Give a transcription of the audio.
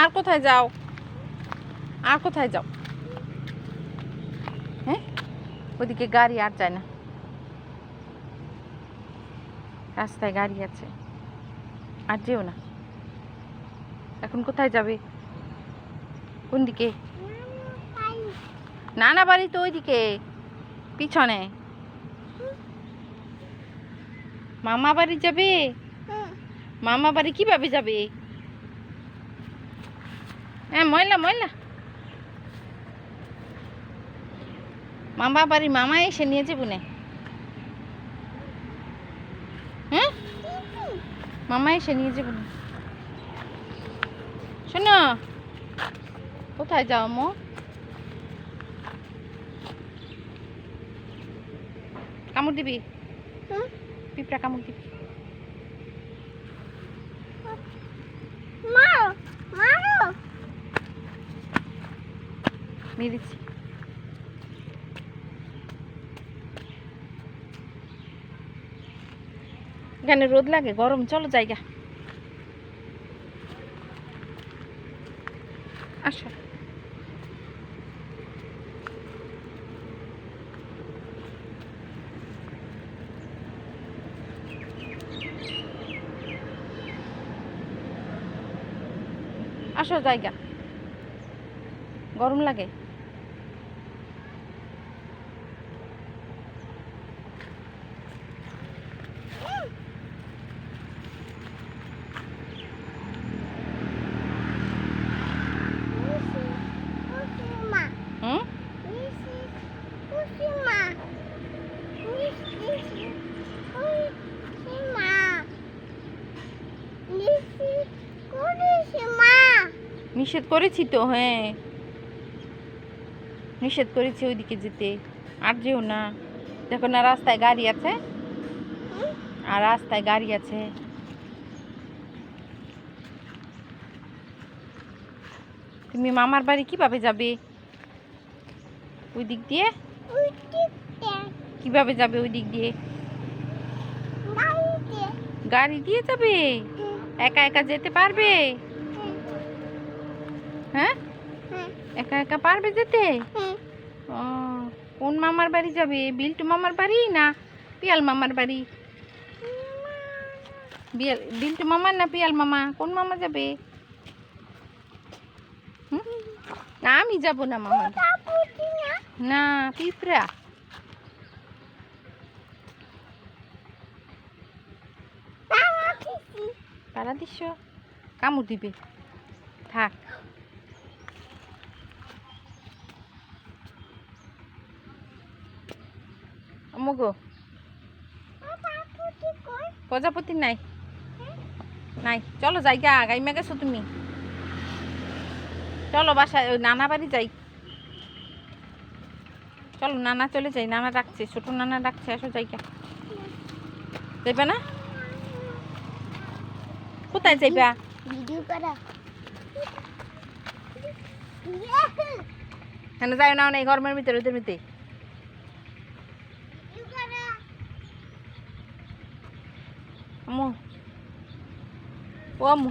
আর কোথায় যাও? আর কোথায় যাও? হ্যাঁ? ওদিকে গাড়ি আর যায় না। রাস্তায় গাড়ি আছে। আর যেও না। এখন কোথায় যাবে? কোন দিকে? নানা বাড়ি তো ওইদিকে। পিছনে। মামা বাড়ি যাবে? মামা বাড়ি কীভাবে যাবে? হ্যাঁ ময়লা ময়লা। মামা বাড়ি মামা এসে নিয়ে যাব না হ্যাঁ মামা এসে নিয়ে যাব না শোনো কোথায় যাও মো? কামড় দিবি? পিঁপড়া কামড় দিবি। মেরেছি এখানে রোদ লাগে গরম চলো জায়গা। আসো। আসো জায়গা। গরম লাগে। নিষেধ করেছি তো হ্যাঁ। নিষেধ করেছি ওইদিকে যেতে। আর যেও না। দেখো না রাস্তায় গাড়ি আছে। আর রাস্তায় গাড়ি আছে। তুমি মামার বাড়ি কীভাবে যাবে? ওই দিক দিয়ে? কীভাবে যাবে ওই দিক দিয়ে? গাড়ি দিয়ে যাবে? একা একা যেতে পারবে? হ্যাঁ? একা একা পারবে যেতে? ও, কোন মামার বাড়ি যাবে? বিল্টু মামার বাড়ি না পিয়াল মামার বাড়ি? বিয়াল, বিল্টু মামা না পিয়াল মামা? কোন মামা যাবে? না আমি যাব না মামা। না, পিঁপড়া। পাড়া দিস কামড় দিবে। থাক। মগো প্রজাপতি নাই। নাই। চলো যাই গা গাইমা গেছো তুমি। চলো বাসায় নানা বাড়ি যাই। চলো নানা চলে যাই নানা ডাকছে ছোট নানা ডাকছে আসো যাই গা যাইবা না? কোথায় যাইবা? ভিডিও করা। কেন যাই না এই গরমের ভিতরে ওদের ভিতরে আম্মু। ও আম্মু।